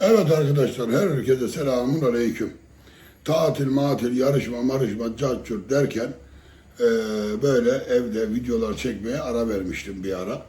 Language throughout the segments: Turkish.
Evet arkadaşlar herkese selamun aleyküm. Tatil, matil, yarışma, marışma, cacurt derken eee, böyle evde videolar çekmeye ara vermiştim bir ara.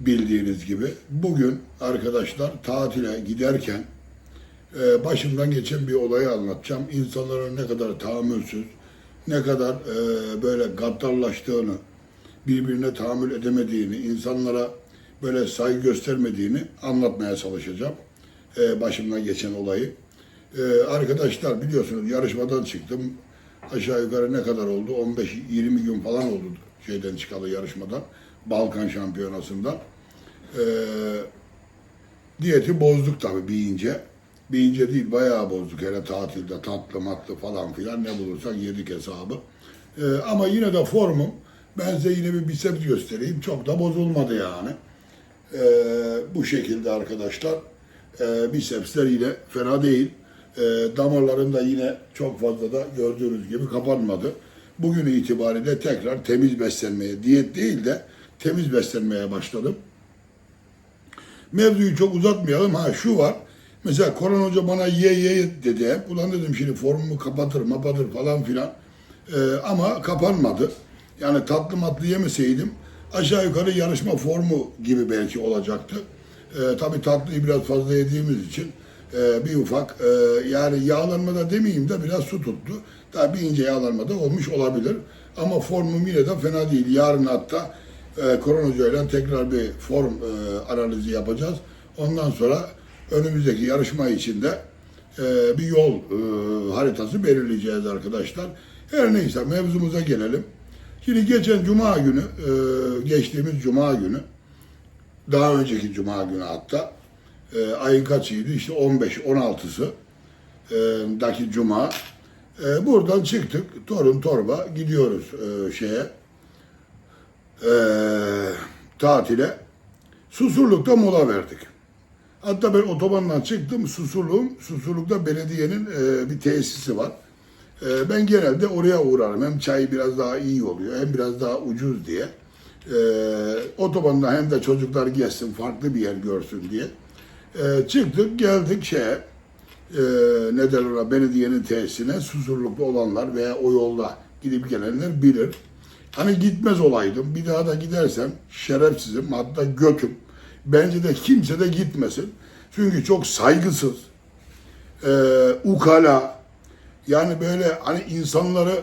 Bildiğiniz gibi. Bugün arkadaşlar tatile giderken eee, başımdan geçen bir olayı anlatacağım. İnsanların ne kadar tahammülsüz, ne kadar eee, böyle gaddarlaştığını, birbirine tahammül edemediğini, insanlara böyle saygı göstermediğini anlatmaya çalışacağım. Ee, başımdan geçen olayı. Ee, arkadaşlar biliyorsunuz yarışmadan çıktım. Aşağı yukarı ne kadar oldu? 15-20 gün falan oldu şeyden çıkalı yarışmadan. Balkan Şampiyonası'ndan. Ee, diyeti bozduk tabii bir ince. Bir ince değil bayağı bozduk. Hele tatilde tatlı matlı falan filan ne bulursak yedik hesabı. Ee, ama yine de formum. Ben size yine bir biceps göstereyim. Çok da bozulmadı yani. Ee, bu şekilde arkadaşlar. Ee, bicepsler yine fena değil. Ee, damarlarım da yine çok fazla da gördüğünüz gibi kapanmadı. Bugün itibariyle tekrar temiz beslenmeye, diyet değil de temiz beslenmeye başladım. Mevzuyu çok uzatmayalım. Ha şu var. Mesela Koran Hoca bana ye ye dedi hep. Ulan dedim şimdi formumu kapatır mapatır falan filan. Ee, ama kapanmadı. Yani tatlı matlı yemeseydim aşağı yukarı yarışma formu gibi belki olacaktı. Ee, tabii tatlıyı biraz fazla yediğimiz için e, bir ufak e, yani yağlanmada demeyeyim de biraz su tuttu. Tabii bir ince yağlanma da olmuş olabilir. Ama formum yine de fena değil. Yarın hatta e, ile tekrar bir form e, analizi yapacağız. Ondan sonra önümüzdeki yarışma için de e, bir yol e, haritası belirleyeceğiz arkadaşlar. Her neyse mevzumuza gelelim. Şimdi geçen cuma günü, e, geçtiğimiz cuma günü, daha önceki cuma günü hatta, e, ayın kaçıydı? İşte 15-16'sı e, daki cuma. E, buradan çıktık, torun torba gidiyoruz e, şeye, e, tatile. Susurluk'ta mola verdik. Hatta ben otobandan çıktım, Susurluk'un, Susurluk'ta belediyenin e, bir tesisi var. E, ben genelde oraya uğrarım. Hem çay biraz daha iyi oluyor, hem biraz daha ucuz diye. E, otobanda hem de çocuklar gezsin, farklı bir yer görsün diye. E, çıktık, geldik şeye, e, ne derler belediyenin tesisine, Susurluk'ta olanlar veya o yolda gidip gelenler bilir. Hani gitmez olaydım, bir daha da gidersem şerefsizim, hatta götüm. Bence de kimse de gitmesin. Çünkü çok saygısız, e, ukala, yani böyle hani insanları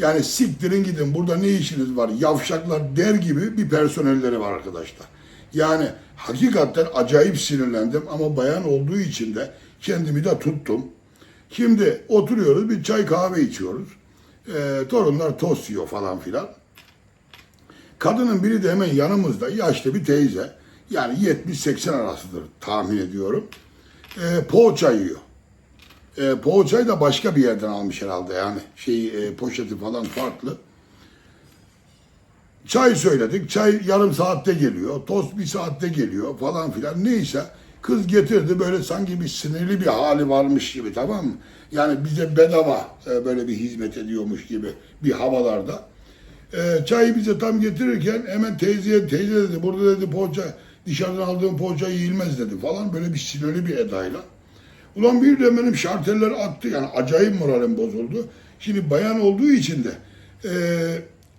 yani siktirin gidin burada ne işiniz var yavşaklar der gibi bir personelleri var arkadaşlar. Yani hakikaten acayip sinirlendim ama bayan olduğu için de kendimi de tuttum. Şimdi oturuyoruz bir çay kahve içiyoruz. Ee, torunlar tost yiyor falan filan. Kadının biri de hemen yanımızda yaşlı bir teyze. Yani 70-80 arasıdır tahmin ediyorum. Ee, poğaça yiyor. E, poğaçayı da başka bir yerden almış herhalde yani. Şey e, poşeti falan farklı. Çay söyledik. Çay yarım saatte geliyor. Tost bir saatte geliyor falan filan. Neyse kız getirdi böyle sanki bir sinirli bir hali varmış gibi tamam mı? Yani bize bedava e, böyle bir hizmet ediyormuş gibi bir havalarda. E, çayı bize tam getirirken hemen teyzeye teyze dedi burada dedi poğaça dışarıdan aldığım poğaça yiyilmez dedi falan böyle bir sinirli bir edayla. Ulan bir de benim şarteller attı yani acayip moralim bozuldu. Şimdi bayan olduğu için de e,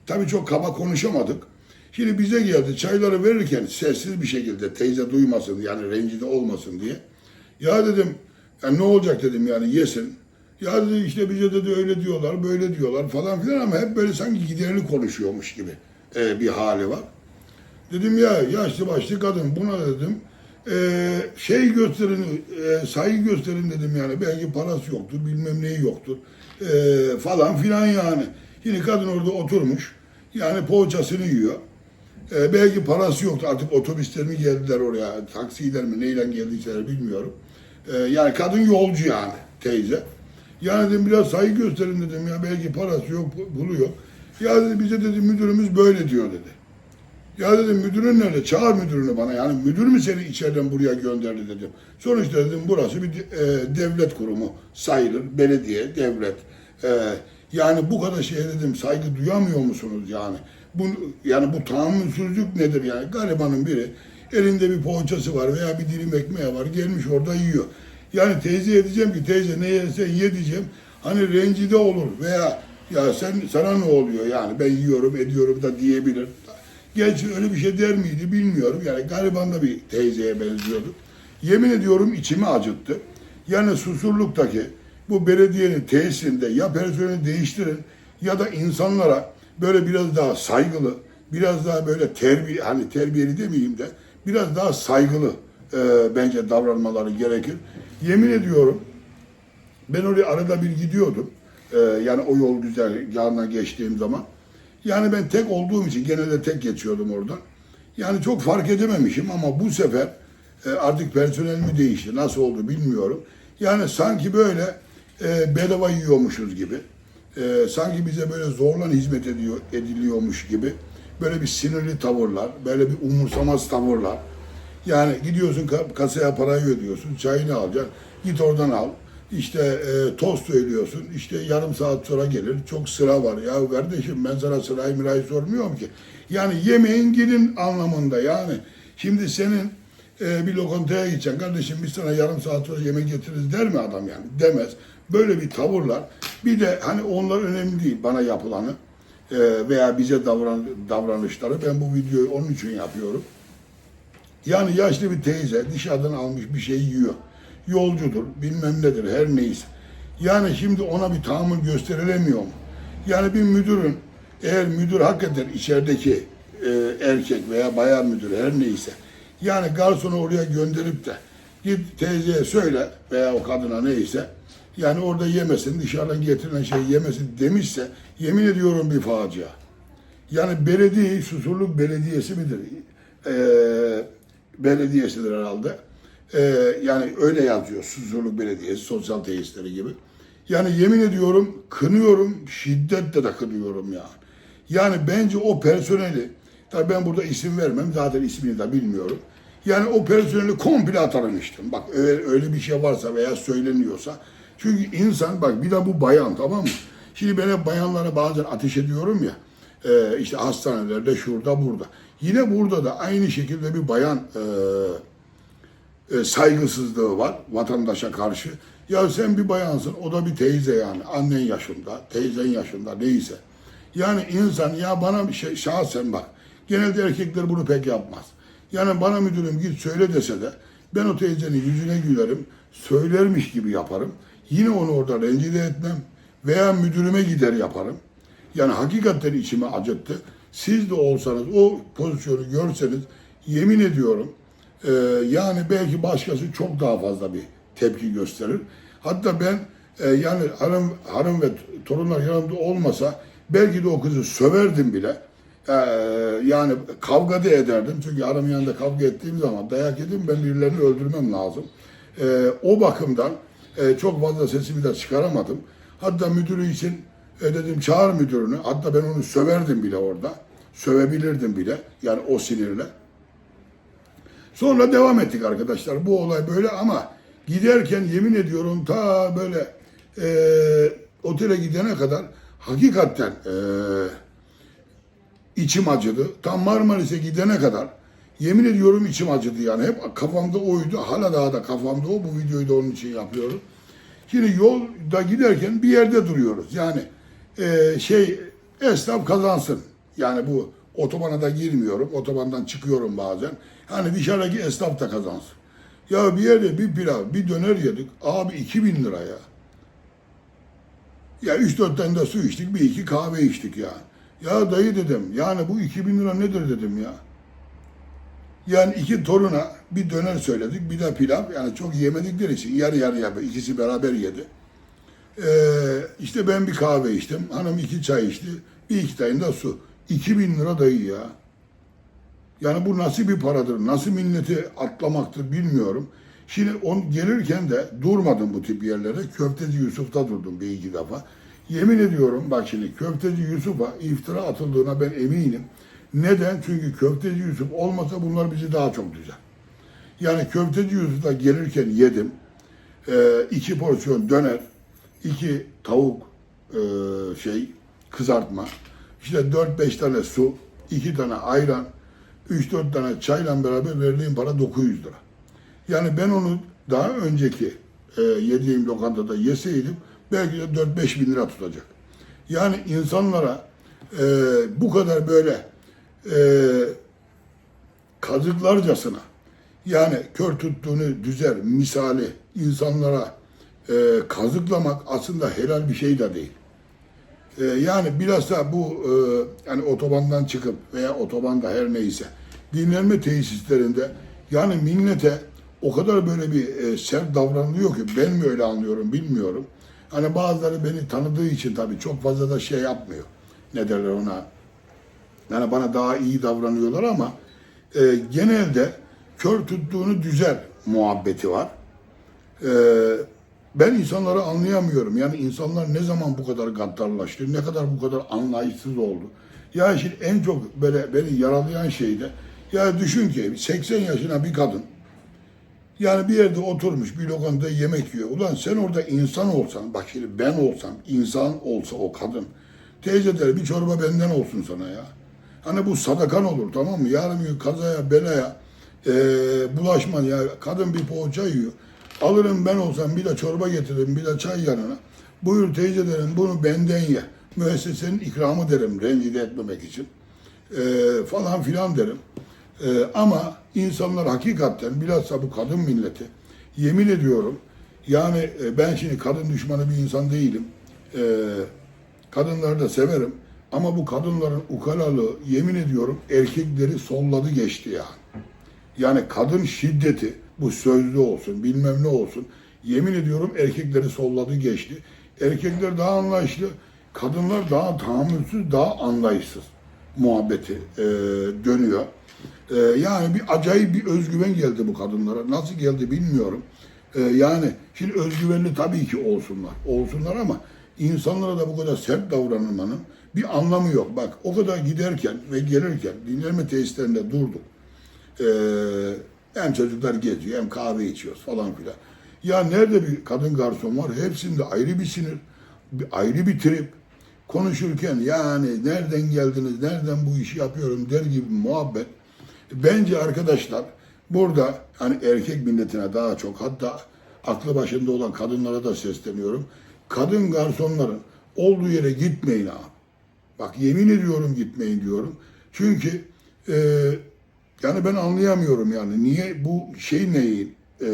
tabii çok kaba konuşamadık. Şimdi bize geldi çayları verirken sessiz bir şekilde teyze duymasın yani rencide olmasın diye. Ya dedim ya ne olacak dedim yani yesin. Ya dedi işte bize dedi öyle diyorlar böyle diyorlar falan filan ama hep böyle sanki giderini konuşuyormuş gibi e, bir hali var. Dedim ya yaşlı başlı kadın buna dedim e, şey gösterin, e, saygı gösterin dedim yani. Belki parası yoktur, bilmem neyi yoktur e, falan filan yani. Şimdi kadın orada oturmuş, yani poğaçasını yiyor. E, belki parası yoktu artık otobüsler mi geldiler oraya, taksiler mi neyle geldiyseler bilmiyorum. E, yani kadın yolcu yani teyze. Yani dedim biraz saygı gösterin dedim ya belki parası yok, pulu yok. Ya dedi bize dedi müdürümüz böyle diyor dedi. Ya dedim müdürün nerede? Çağır müdürünü bana. Yani müdür mü seni içeriden buraya gönderdi dedim. Sonuçta dedim burası bir e, devlet kurumu sayılır. Belediye, devlet. E, yani bu kadar şeye dedim saygı duyamıyor musunuz yani? Bu, yani bu tahammülsüzlük nedir yani? Garibanın biri elinde bir poğaçası var veya bir dilim ekmeği var gelmiş orada yiyor. Yani teyzeye diyeceğim ki teyze ne yersen ye diyeceğim. Hani rencide olur veya ya sen sana ne oluyor yani ben yiyorum ediyorum da diyebilir. Gerçi öyle bir şey der miydi bilmiyorum. Yani gariban da bir teyzeye benziyordu. Yemin ediyorum içimi acıttı. Yani Susurluk'taki bu belediyenin tesisinde ya personeli değiştirin ya da insanlara böyle biraz daha saygılı, biraz daha böyle terbiye, hani terbiyeli demeyeyim de biraz daha saygılı e, bence davranmaları gerekir. Yemin ediyorum ben oraya arada bir gidiyordum. Ee, yani o yol güzel yanına geçtiğim zaman. Yani ben tek olduğum için genelde tek geçiyordum oradan. Yani çok fark edememişim ama bu sefer e, artık personel mi değişti, nasıl oldu bilmiyorum. Yani sanki böyle e, bedava yiyormuşuz gibi. E, sanki bize böyle zorla hizmet ediyor, ediliyormuş gibi. Böyle bir sinirli tavırlar, böyle bir umursamaz tavırlar. Yani gidiyorsun ka- kasaya parayı ödüyorsun, çayını alacaksın, git oradan al. İşte e, tost söylüyorsun, işte yarım saat sonra gelir, çok sıra var. Ya kardeşim ben sana sırayı mirayı sormuyorum ki. Yani yemeğin gidin anlamında yani. Şimdi senin e, bir lokantaya gideceksin, kardeşim biz sana yarım saat sonra yemek getiririz der mi adam yani? Demez. Böyle bir tavırlar. Bir de hani onlar önemli değil bana yapılanı e, veya bize davran, davranışları. Ben bu videoyu onun için yapıyorum. Yani yaşlı bir teyze dışarıdan almış bir şey yiyor. Yolcudur, bilmem nedir, her neyse. Yani şimdi ona bir tahammül gösterilemiyor mu? Yani bir müdürün, eğer müdür hakikaten içerideki e, erkek veya bayan müdür her neyse, yani garsonu oraya gönderip de git teyzeye söyle veya o kadına neyse, yani orada yemesin, dışarıdan getirilen şey yemesin demişse, yemin ediyorum bir facia. Yani belediye, Susurluk Belediyesi midir? Ee, belediyesidir herhalde. Ee, yani öyle yazıyor Susurluk Belediyesi, sosyal tesisleri gibi. Yani yemin ediyorum, kınıyorum, şiddetle de kınıyorum yani. Yani bence o personeli, tabii ben burada isim vermem, zaten ismini de bilmiyorum. Yani o personeli komple atarım işte. Bak öyle, öyle bir şey varsa veya söyleniyorsa. Çünkü insan, bak bir de bu bayan tamam mı? Şimdi ben hep bayanlara bazen ateş ediyorum ya. e, işte hastanelerde, şurada, burada. Yine burada da aynı şekilde bir bayan e, e, saygısızlığı var vatandaşa karşı. Ya sen bir bayansın, o da bir teyze yani. Annen yaşında, teyzen yaşında neyse. Yani insan ya bana bir şey şahsen bak. Genelde erkekler bunu pek yapmaz. Yani bana müdürüm git söyle dese de ben o teyzenin yüzüne gülerim, söylermiş gibi yaparım. Yine onu orada rencide etmem veya müdürüme gider yaparım. Yani hakikaten içimi acıttı. Siz de olsanız o pozisyonu görseniz yemin ediyorum e, yani belki başkası çok daha fazla bir tepki gösterir. Hatta ben e, yani hanım, hanım ve torunlar yanımda olmasa belki de o kızı söverdim bile. E, yani kavga da ederdim. Çünkü hanımın yanında kavga ettiğim zaman dayak yedim ben birilerini öldürmem lazım. E, o bakımdan e, çok fazla sesimi de çıkaramadım. Hatta müdürü için e, dedim çağır müdürünü. Hatta ben onu söverdim bile orada. Sövebilirdim bile. Yani o sinirle. Sonra devam ettik arkadaşlar. Bu olay böyle ama giderken yemin ediyorum ta böyle e, otele gidene kadar hakikaten e, içim acıdı. Tam Marmaris'e gidene kadar yemin ediyorum içim acıdı yani. Hep kafamda oydu. Hala daha da kafamda o. Bu videoyu da onun için yapıyorum. Şimdi yolda giderken bir yerde duruyoruz. Yani e, şey esnaf kazansın. Yani bu otobana da girmiyorum. Otobandan çıkıyorum bazen. Hani dışarıdaki esnaf da kazansın. Ya bir yerde bir pilav, bir döner yedik. Abi 2000 lira ya. Ya 3-4 tane de su içtik, bir iki kahve içtik ya. Ya dayı dedim, yani bu 2000 lira nedir dedim ya. Yani iki toruna bir döner söyledik, bir de pilav. Yani çok yemedikleri için yarı yarıya ikisi beraber yedi. Ee, işte ben bir kahve içtim, hanım iki çay içti, bir iki tane de su. 2000 lira dayı ya. Yani bu nasıl bir paradır, nasıl milleti atlamaktır bilmiyorum. Şimdi on gelirken de durmadım bu tip yerlere. Köfteci Yusuf'ta durdum bir iki defa. Yemin ediyorum bak şimdi Köfteci Yusuf'a iftira atıldığına ben eminim. Neden? Çünkü Köfteci Yusuf olmasa bunlar bizi daha çok düzer. Yani Köfteci Yusuf'ta gelirken yedim. Ee, iki porsiyon döner, iki tavuk e, şey kızartma, işte 4-5 tane su, iki tane ayran, 3-4 tane çayla beraber verdiğim para 900 lira. Yani ben onu daha önceki e, yediğim lokantada yeseydim belki de 4-5 bin lira tutacak. Yani insanlara e, bu kadar böyle e, kazıklarcasına yani kör tuttuğunu düzer misali insanlara e, kazıklamak aslında helal bir şey de değil. E, yani bilhassa bu e, yani otobandan çıkıp veya otobanda her neyse dinlenme tesislerinde yani millete o kadar böyle bir e, sert davranılıyor ki ben mi öyle anlıyorum bilmiyorum. Hani bazıları beni tanıdığı için tabii çok fazla da şey yapmıyor. Ne derler ona? Yani bana daha iyi davranıyorlar ama e, genelde kör tuttuğunu düzer muhabbeti var. E, ben insanları anlayamıyorum. Yani insanlar ne zaman bu kadar gaddarlaştı, ne kadar bu kadar anlayışsız oldu. Ya şimdi en çok böyle beni yaralayan şey de ya düşün ki 80 yaşına bir kadın yani bir yerde oturmuş bir lokantada yemek yiyor. Ulan sen orada insan olsan, bak şimdi ben olsam, insan olsa o kadın. Teyze der bir çorba benden olsun sana ya. Hani bu sadakan olur tamam mı? Yarın gün kazaya, belaya eee bulaşma ya. Kadın bir poğaça yiyor. Alırım ben olsam bir de çorba getiririm, bir de çay yanına. Buyur teyze derim bunu benden ye. Müessesenin ikramı derim rencide etmemek için. Eee, falan filan derim. Ee, ama insanlar hakikaten bilhassa bu kadın milleti yemin ediyorum yani e, ben şimdi kadın düşmanı bir insan değilim. Ee, kadınları da severim. Ama bu kadınların ukalalığı yemin ediyorum erkekleri solladı geçti yani. Yani kadın şiddeti bu sözlü olsun bilmem ne olsun yemin ediyorum erkekleri solladı geçti. Erkekler daha anlayışlı, kadınlar daha tahammülsüz, daha anlayışsız muhabbeti e, dönüyor. E, yani bir acayip bir özgüven geldi bu kadınlara. Nasıl geldi bilmiyorum. E, yani şimdi özgüvenli tabii ki olsunlar. Olsunlar ama insanlara da bu kadar sert davranılmanın bir anlamı yok. Bak o kadar giderken ve gelirken dinlenme tesislerinde durduk. Ee, hem çocuklar geziyor hem kahve içiyoruz falan filan. Ya nerede bir kadın garson var hepsinde ayrı bir sinir, bir ayrı bir trip. Konuşurken yani nereden geldiniz, nereden bu işi yapıyorum der gibi muhabbet. Bence arkadaşlar burada hani erkek milletine daha çok hatta aklı başında olan kadınlara da sesleniyorum. Kadın garsonların olduğu yere gitmeyin abi. Bak yemin ediyorum gitmeyin diyorum. Çünkü e, yani ben anlayamıyorum yani niye bu şey neyin e,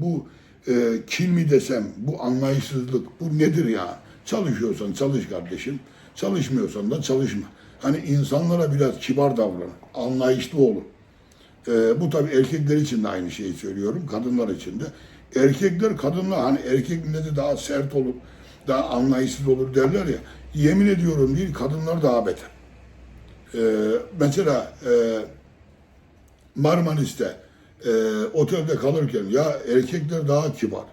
bu e, kin mi desem bu anlayışsızlık bu nedir ya? Çalışıyorsan çalış kardeşim. Çalışmıyorsan da çalışma. Hani insanlara biraz kibar davranın. Anlayışlı olun. E, bu tabii erkekler için de aynı şeyi söylüyorum. Kadınlar için de. Erkekler kadınlar hani erkek milleti daha sert olur. Daha anlayışsız olur derler ya. Yemin ediyorum değil kadınlar daha beter. E, mesela e, Marmaris'te e, otelde kalırken ya erkekler daha kibar,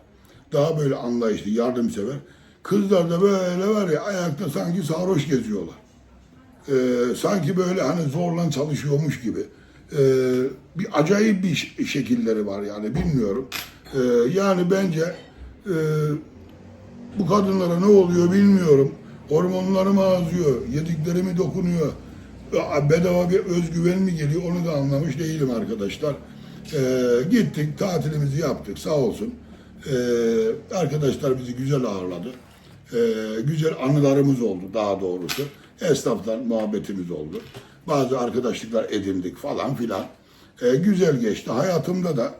daha böyle anlayışlı, yardımsever. Kızlar da böyle var ya ayakta sanki sarhoş geziyorlar. E, sanki böyle hani zorla çalışıyormuş gibi. E, bir acayip bir şekilleri var yani bilmiyorum. E, yani bence e, bu kadınlara ne oluyor bilmiyorum. Hormonlarım azıyor, yediklerimi dokunuyor. Bedava bir özgüven mi geliyor onu da anlamış değilim arkadaşlar. Ee, gittik tatilimizi yaptık sağ olsun. Ee, arkadaşlar bizi güzel ağırladı. Ee, güzel anılarımız oldu daha doğrusu. Esnafla muhabbetimiz oldu. Bazı arkadaşlıklar edindik falan filan. Ee, güzel geçti. Hayatımda da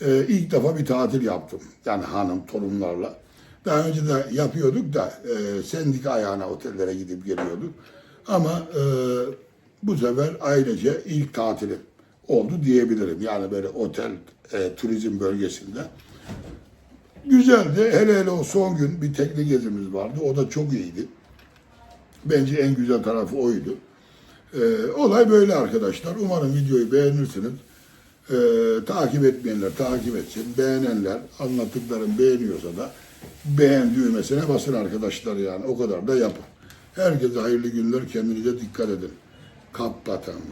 e, ilk defa bir tatil yaptım. Yani hanım, torunlarla. Daha önce de yapıyorduk da e, sendika ayağına otellere gidip geliyorduk. Ama e, bu sefer ailece ilk tatilim oldu diyebilirim. Yani böyle otel, e, turizm bölgesinde. Güzeldi. Hele hele o son gün bir tekne gezimiz vardı. O da çok iyiydi. Bence en güzel tarafı oydu. E, olay böyle arkadaşlar. Umarım videoyu beğenirsiniz. E, takip etmeyenler takip etsin. Beğenenler anlattıklarım beğeniyorsa da beğen düğmesine basın arkadaşlar yani. O kadar da yapın. Herkese hayırlı günler. Kendinize dikkat edin. Kapatalım.